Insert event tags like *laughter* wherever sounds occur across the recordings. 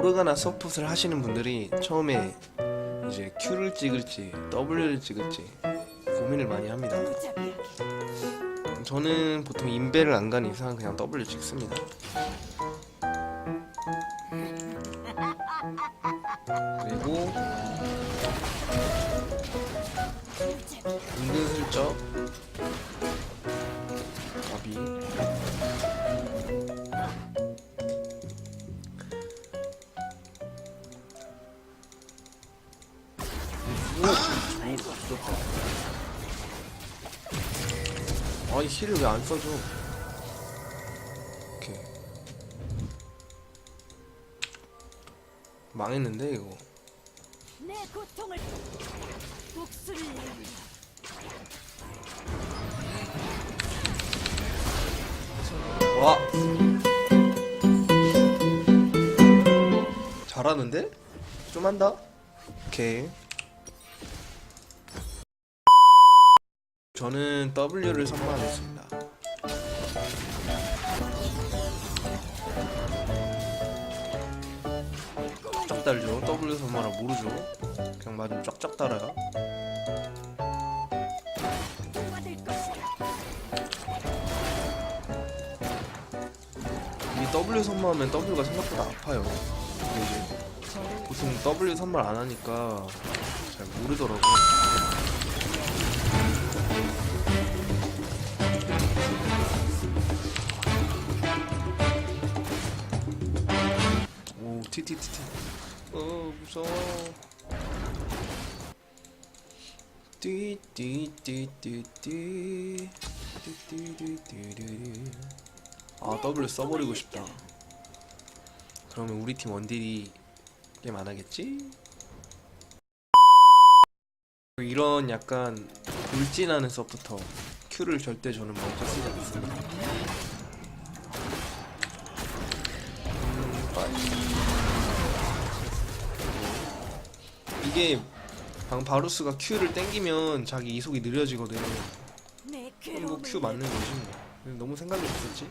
모르가나 서폿을 하시는 분들이 처음에 이제 Q를 찍을지 W를 찍을지 고민을 많이 합니다. 저는 보통 인베를 안 가는 이상 그냥 W 찍습니다. 그리고 은근슬쩍 가비 아니 힐을 왜 안 써줘? 오케이 망했는데 이거 내 고통을 복수를 와 잘하는데? 좀 한다? 오케이 저는 W를 선망하겠습니다 쫙쫙 달죠 W 선망하 모르죠 그냥 맞으면 쫙쫙 달아요. 이 W 선마하면 W가 생각보다 아파요. 근데 이제 보통 W 선말 안 하니까 잘 모르더라고. 티티티티. 어, 무서워. 띠띠띠띠띠. 띠 띠띠띠띠. 아 W 써버리고 싶다 그러면 우리 팀 원딜이 게임 안 하겠지? 이런 약간 돌진하는 서부터 Q를 절대 저는 먼저 쓰지 않습니다 음, 이게 방 바루스가 Q를 땡기면 자기 이속이 느려지거든 내 그럼 뭐 Q 맞는 거지 뭐. 너무 생각이 없었지?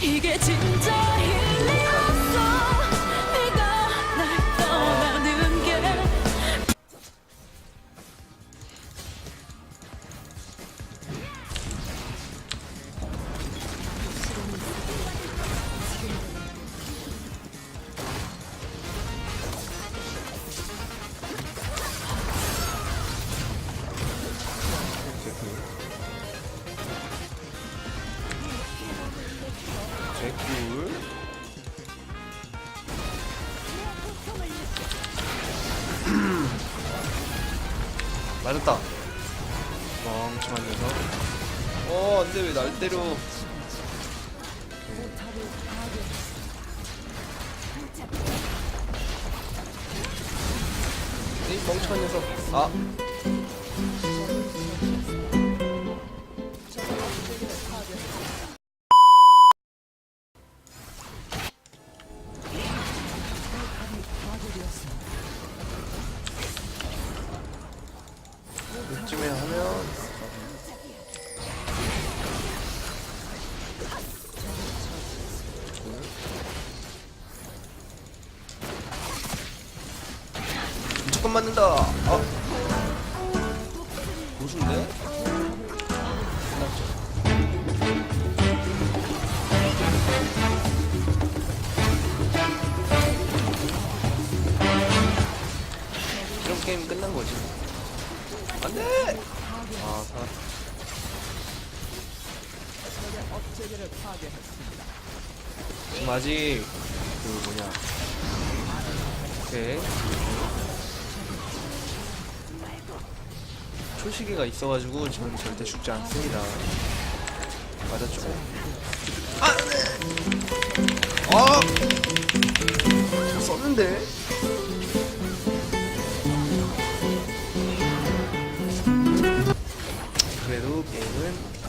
이게 진짜 힐 개꿀. *clears throat* 맞았다. 멍청한 녀석. 어 안돼 왜 날 때려. 이 멍청한 녀석. 아 무조건 맞는다. 아. 고수인데? 이런 게임 끝난 거지. 안 돼. 아 살았다. 지금 아직 그 뭐냐 오케이 초시계가 있어가지고 저는 절대 죽지 않습니다. 맞았죠? 아! 아! 썼는데? 그래도 게임은